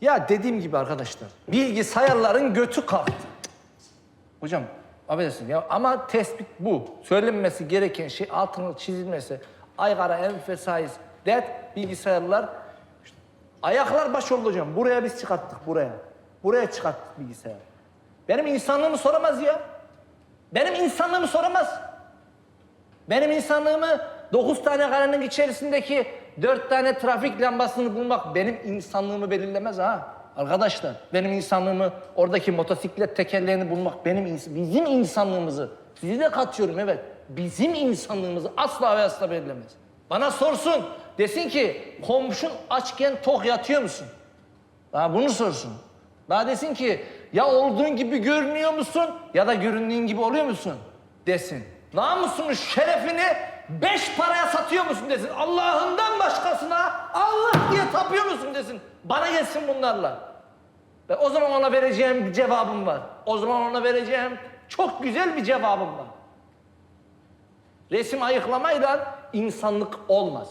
Ya dediğim gibi arkadaşlar, bilgisayarların götü kalktı. Hocam, affedersin ya ama tespit bu. Söylenmesi gereken şey altının çizilmesi. Aygara emphasize that bilgisayarlar Ayaklar baş oldu hocam. Buraya biz çıkarttık buraya. Buraya çıkarttık bilgisayar. Benim insanlığımı soramaz ya. Benim insanlığımı soramaz. Benim insanlığımı dokuz tane karenin içerisindeki dört tane trafik lambasını bulmak benim insanlığımı belirlemez ha. Arkadaşlar benim insanlığımı oradaki motosiklet tekerleğini bulmak benim ins- bizim insanlığımızı sizi de katıyorum evet. Bizim insanlığımızı asla ve asla belirlemez. Bana sorsun desin ki komşun açken tok yatıyor musun? Daha bunu sorsun. Daha desin ki ya olduğun gibi görünüyor musun ya da göründüğün gibi oluyor musun? Desin. Namusunu, şerefini beş paraya satıyor musun desin. Allah'ından başkasına Allah diye tapıyor musun desin. Bana gelsin bunlarla. Ve o zaman ona vereceğim bir cevabım var. O zaman ona vereceğim çok güzel bir cevabım var. Resim ayıklamayla insanlık olmaz.